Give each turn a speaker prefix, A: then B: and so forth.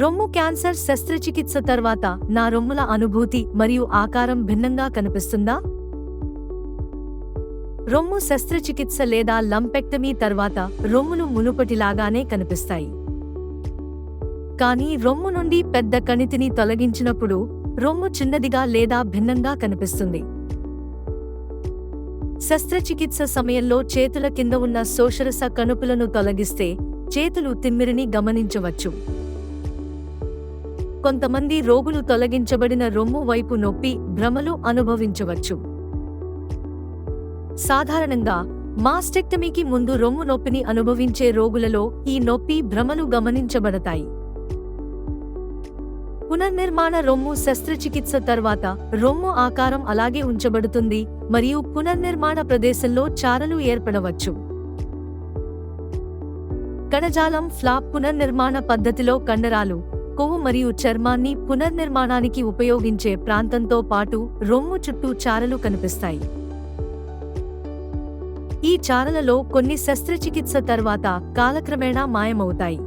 A: రొమ్ము క్యాన్సర్ శస్త్రచికిత్స తర్వాత నా రొమ్ముల అనుభూతి మరియు ఆకారం భిన్నంగా కనిపిస్తుందా? రొమ్ము శస్త్రచికిత్స లేదా లంపెక్టమీ తర్వాత రొమ్ములు మునుపటిలాగానే కనిపిస్తాయి. కానీ రొమ్ము నుండి పెద్ద కణితిని తొలగించినప్పుడు రొమ్ము చిన్నదిగా లేదా భిన్నంగా కనిపిస్తుంది. శస్త్రచికిత్స సమయంలో చేతుల కింద ఉన్న శోషరస కణుపులను తొలగిస్తే చేతులు తిమ్మిరిని గమనించవచ్చు. కొంతమంది రోగులు తొలగించబడిన రొమ్ము వైపు నొప్పి భ్రమలు అనుభవించవచ్చు. సాధారణంగా మాస్టెక్టమీకి ముందు రొమ్ము నొప్పిని అనుభవించే రోగులలో ఈ నొప్పి భ్రమలు గమనించబడతాయి. పునర్నిర్మాణ రొమ్ము శస్త్రచికిత్స తర్వాత రొమ్ము ఆకారం అలాగే ఉంచబడుతుంది మరియు పునర్నిర్మాణ ప్రదేశంలో చారలు ఏర్పడవచ్చు. కణజాలం ఫ్లాప్ పునర్నిర్మాణ పద్ధతిలో కండరాలు కొవ్వు మరియు చర్మాన్ని పునర్నిర్మాణానికి ఉపయోగించే ప్రాంతంతో పాటు రొమ్ము చుట్టూ చారలు కనిపిస్తాయి. ఈ చారలలో కొన్ని శస్త్రచికిత్స తర్వాత కాలక్రమేణా మాయమవుతాయి.